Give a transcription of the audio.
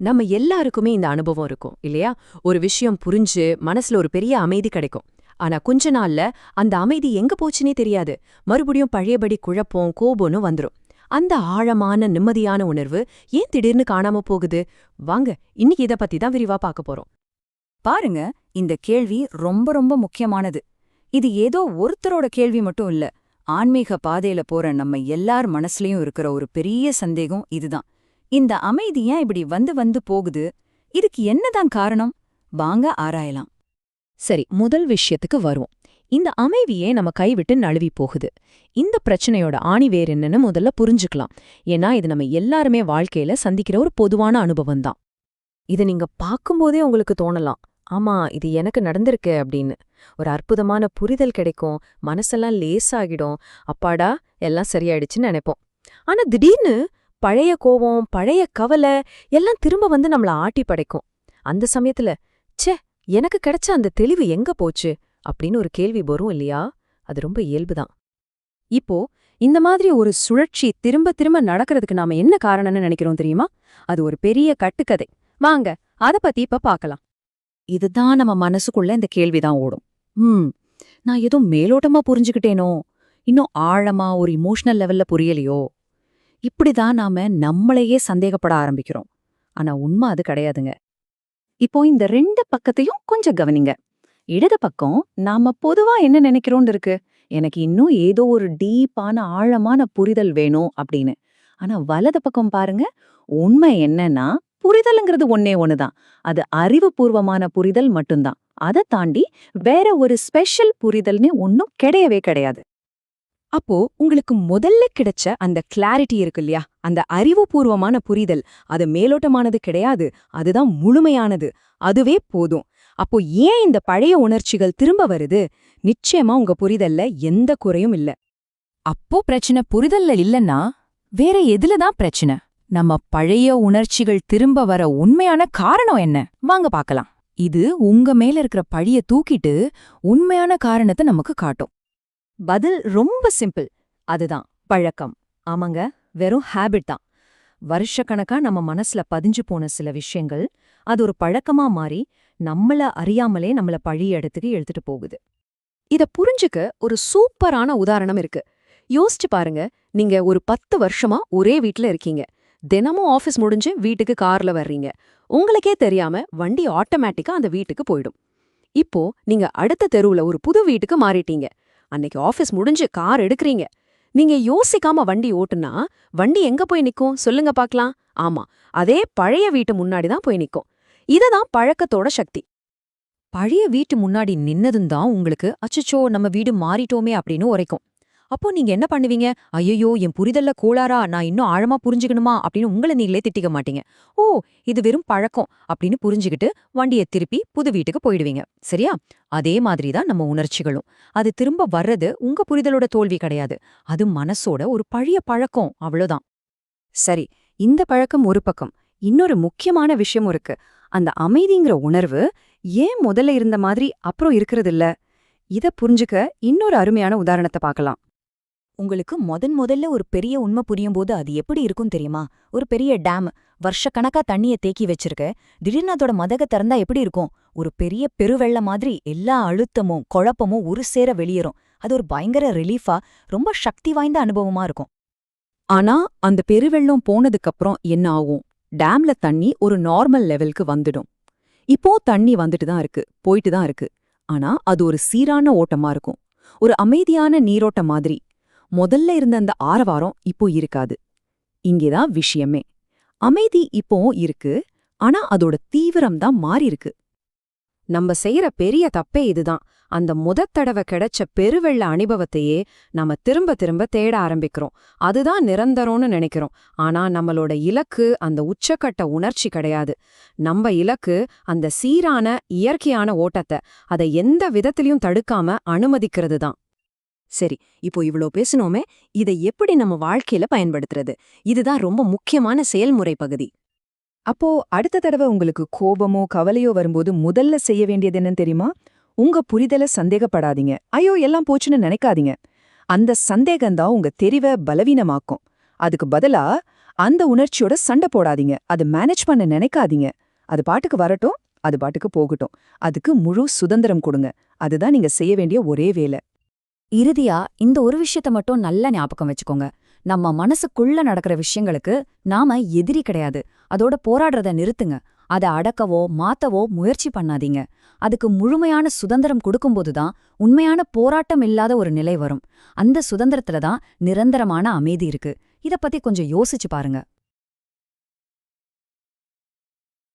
நம்ம எல்லாருக்குமே இந்த அனுபவம் இருக்கும் இல்லையா? ஒரு விஷயம் புரிஞ்சு மனசுல ஒரு பெரிய அமைதி கிடைக்கும். ஆனா கொஞ்ச நாள்ல அந்த அமைதி எங்க போச்சுனே தெரியாது. மறுபடியும் பழையபடி குழப்பம் கோபம்னு வந்துரும். அந்த ஆழமான நிம்மதியான உணர்வு ஏன் திடீர்னு காணாம போகுது? வாங்க இன்னைக்கு இத பத்தி தான் விரிவா பார்க்க போறோம். பாருங்க இந்த கேள்வி ரொம்ப ரொம்ப முக்கியமானது. இது ஏதோ ஒருத்தரோட கேள்வி மட்டும் இல்ல. ஆன்மீக பாதையில போற நம்ம எல்லார் மனசுலயும் இருக்கிற ஒரு பெரிய சந்தேகம் இதுதான். இந்த அமைதி ஏன் இப்படி வந்து வந்து போகுது? இதுக்கு என்னதான் காரணம்? வாங்க ஆராயலாம். சரி முதல் விஷயத்துக்கு வருவோம். இந்த அமைதியே நம்ம கைவிட்டு நழுவி போகுது. இந்த பிரச்சனையோட ஆணி வேர் என்னன்னு முதல்ல புரிஞ்சுக்கலாம். ஏன்னா இது நம்ம எல்லாருமே வாழ்க்கையில சந்திக்கிற ஒரு பொதுவான அனுபவம் தான். இதை நீங்க பார்க்கும்போதே உங்களுக்கு தோணலாம். ஆமா இது எனக்கு நடந்திருக்கு அப்படின்னு. ஒரு அற்புதமான புரிதல் கிடைக்கும். மனசெல்லாம் லேசாகிடும். அப்பாடா எல்லாம் சரியாயிடுச்சுன்னு நினைப்போம். ஆனா திடீர்னு பழைய கோவம் பழைய கவலை எல்லாம் திரும்ப வந்து நம்மள ஆட்டி படைக்கும். அந்த சமயத்துல ச்சே எனக்கு கிடைச்ச அந்த தெளிவு எங்க போச்சு? அப்படின்னு ஒரு கேள்வி வரும் இல்லையா? அது ரொம்ப இயல்புதான். இப்போ இந்த மாதிரி ஒரு சுழற்சி திரும்ப திரும்ப நடக்கிறதுக்கு நாம என்ன காரணம்னு நினைக்கிறோம் தெரியுமா? அது ஒரு பெரிய கட்டுக்கதை. வாங்க அத பத்தி இப்ப பார்க்கலாம் இதுதான் நம்ம மனசுக்குள்ள இந்த கேள்விதான் ஓடும். ம் நான் ஏதோ மேலோட்டமா புரிஞ்சுக்கிட்டேனோ? இன்னும் ஆழமா ஒரு இமோஷனல் லெவல்ல புரியலையோ? இப்படிதான் நாம நம்மளையே சந்தேகப்பட ஆரம்பிக்கிறோம். ஆனா உண்மை அது கிடையாதுங்க. இப்போ இந்த ரெண்டு பக்கத்தையும் கொஞ்சம் கவனிங்க. இடது பக்கம் நாம பொதுவா என்ன நினைக்கிறோம்னு இருக்கு? எனக்கு இன்னும் ஏதோ ஒரு டீப்பான ஆழமான புரிதல் வேணும் அப்படின்னு. ஆனா வலது பக்கம் பாருங்க. உண்மை என்னன்னா புரிதல்ங்கிறது ஒன்னே ஒண்ணுதான். அது அறிவுபூர்வமான புரிதல் மட்டும்தான். அதை தாண்டி வேற ஒரு ஸ்பெஷல் புரிதல்னு ஒன்னும் கிடையவே கிடையாது. அப்போ உங்களுக்கு முதல்ல கிடைச்ச அந்த கிளாரிட்டி இருக்கு இல்லையா அந்த அறிவுபூர்வமான புரிதல். அது மேலோட்டமானது கிடையாது. அதுதான் முழுமையானது. அதுவே போதும். அப்போ ஏன் இந்த பழைய உணர்ச்சிகள் திரும்ப வருது? நிச்சயமா உங்க புரிதல்ல எந்த குறையும் இல்ல. அப்போ பிரச்சனை புரிதல்ல இல்லன்னா வேற எதுலதான் பிரச்சனை? நம்ம பழைய உணர்ச்சிகள் திரும்ப வர உண்மையான காரணம் என்ன? வாங்க பார்க்கலாம். இது உங்க மேல இருக்கிற பழிய தூக்கிட்டு உண்மையான காரணத்தை நமக்கு காட்டும். பதில் ரொம்ப சிம்பிள். அதுதான் பழக்கம். ஆமாங்க வெறும் ஹேபிட் தான். வருஷக்கணக்கா நம்ம மனசுல பதிஞ்சு போன சில விஷயங்கள் அது ஒரு பழக்கமா மாறி நம்மள அறியாமலே நம்மள பழைய இடத்துக்கு எழுத்துட்டு போகுது. இத புரிஞ்சுக்க ஒரு சூப்பரான உதாரணம் இருக்கு. யோசிச்சு பாருங்க நீங்க ஒரு பத்து வருஷமா ஒரே வீட்ல இருக்கீங்க. தினமும் ஆஃபீஸ் முடிஞ்சு வீட்டுக்கு கார்ல வர்றீங்க. உங்களுக்கே தெரியாம வண்டி ஆட்டோமேட்டிக்கா அந்த வீட்டுக்கு போயிடும். இப்போ நீங்க அடுத்த தெருவுல ஒரு புது வீட்டுக்கு மாறிட்டீங்க. அன்னைக்கு ஆபீஸ் முடிஞ்சு கார் எடுக்கறீங்க. நீங்க யோசிக்காம வண்டி ஓட்டுனா வண்டி எங்க போய் நிக்கும்? சொல்லுங்க பாக்கலாம் ஆமா அதே பழைய வீட்டு முன்னாடி தான் போய் நிக்கும். இதுதான் பழக்கத்தோட சக்தி. பழைய வீட்டு முன்னாடி நின்னதும் தான் உங்களுக்கு அச்சச்சோ நம்ம வீடு மாறிட்டோமே அப்படின்னு உரைக்கும். அப்போ நீங்க என்ன பண்ணுவீங்க? ஐயோ என் புரிதல்ல கோளாரா நான் இன்னும் ஆழமா புரிஞ்சுக்கணுமா? அப்படின்னு உங்களை நீங்களே திட்டிக்க மாட்டீங்க. ஓ இது வெறும் பழக்கம் அப்படின்னு புரிஞ்சுக்கிட்டு வண்டியை திருப்பி புது வீட்டுக்கு போயிடுவீங்க. சரியா? அதே மாதிரி தான் நம்ம உணர்ச்சிகளும். அது திரும்ப வர்றது உங்க புரிதலோட தோல்வி கிடையாது. அது மனசோட ஒரு பழைய பழக்கம். அவ்வளோதான். சரி இந்த பழக்கம் ஒரு பக்கம். இன்னொரு முக்கியமான விஷயம் இருக்கு. அந்த அமைதிங்கிற உணர்வு ஏன் முதல்ல இருந்த மாதிரி அப்புறம் இருக்கிறதில்ல? இல்ல இத புரிஞ்சுக்க இன்னொரு அருமையான உதாரணத்தை பார்க்கலாம். உங்களுக்கு முதன் முதல்ல ஒரு பெரிய உண்மை புரியும் போது அது எப்படி இருக்கும் தெரியுமா? ஒரு பெரிய டேம் வருஷக்கணக்கா தண்ணிய தேக்கி வச்சிருக்க. திடீர்னு அதோட மதக திறந்தா எப்படி இருக்கும்? ஒரு பெரிய பெருவெள்ள மாதிரி எல்லா அழுத்தமும் குழப்பமும் ஒரு சேர வெளியேறும். அது ஒரு பயங்கர ரிலீஃபா ரொம்ப சக்தி வாய்ந்த அனுபவமா இருக்கும். ஆனா அந்த பெருவெள்ளம் போனதுக்கப்புறம் என்ன ஆகும்? டேம்ல தண்ணி ஒரு நார்மல் லெவலுக்கு வந்துடும். இப்போ தண்ணி வந்துட்டு தான் இருக்கு போயிட்டு தான் இருக்கு. ஆனா அது ஒரு சீரான ஓட்டமா இருக்கும். ஒரு அமைதியான நீரோட்டம் மாதிரி முதல்ல இருந்த அந்த ஆரவாரம் இப்போ இருக்காது. இங்கேதான் விஷயமே. அமைதி இப்போ இருக்கு ஆனா அதோட தீவிரம் தான் மாறிருக்கு நம்ம செய்யற பெரிய தப்பே இதுதான். அந்த முதத் தடவை கிடைச்ச பெருவெள்ள அனுபவத்தையே நம்ம திரும்ப திரும்ப தேட ஆரம்பிக்கிறோம். அதுதான் நிரந்தரம்னு நினைக்கிறோம். ஆனா நம்மளோட இலக்கு அந்த உச்சக்கட்ட உணர்ச்சி கிடையாது. நம்ம இலக்கு அந்த சீரான இயற்கையான ஓட்டத்தை அதை எந்த விதத்திலையும் தடுக்காம அனுமதிக்கிறது தான் சரி இப்போ இவ்ளோ பேசணுமே இதை எப்படி நம்ம வாழ்க்கையில பயன்படுத்துறது? இதுதான் ரொம்ப முக்கியமான செயல்முறை பகுதி. அப்போ அடுத்த தடவை உங்களுக்கு கோபமோ கவலையோ வரும்போது முதல்ல செய்ய வேண்டியது என்னன்னு தெரியுமா? உங்க புரிதல சந்தேகப்படாதீங்க. ஐயோ எல்லாம் போச்சுன்னு நினைக்காதீங்க. அந்த சந்தேகம்தான் உங்க தெரிவை பலவீனமாக்கும். அதுக்கு பதிலா அந்த உணர்ச்சியோட சண்டை போடாதீங்க. அது மேனேஜ் பண்ண நினைக்காதீங்க. அது பாட்டுக்கு வரட்டும் அது பாட்டுக்கு போகட்டும். அதுக்கு முழு சுதந்திரம் கொடுங்க. அதுதான் நீங்க செய்ய வேண்டிய ஒரே வேலை. இறுதியா இந்த ஒரு விஷயத்த மட்டும் நல்ல ஞாபகம் வச்சுக்கோங்க. நம்ம மனசுக்குள்ள நடக்கிற விஷயங்களுக்கு நாம எதிரி கிடையாது. அதோட போராடுறத நிறுத்துங்க. அதை அடக்கவோ மாத்தவோ முயற்சி பண்ணாதீங்க. அதுக்கு முழுமையான சுதந்திரம் கொடுக்கும்போதுதான் உண்மையான போராட்டம் இல்லாத ஒரு நிலை வரும். அந்த சுதந்திரத்துல தான் நிரந்தரமான அமைதி இருக்கு. இத பத்தி கொஞ்சம் யோசிச்சு பாருங்க.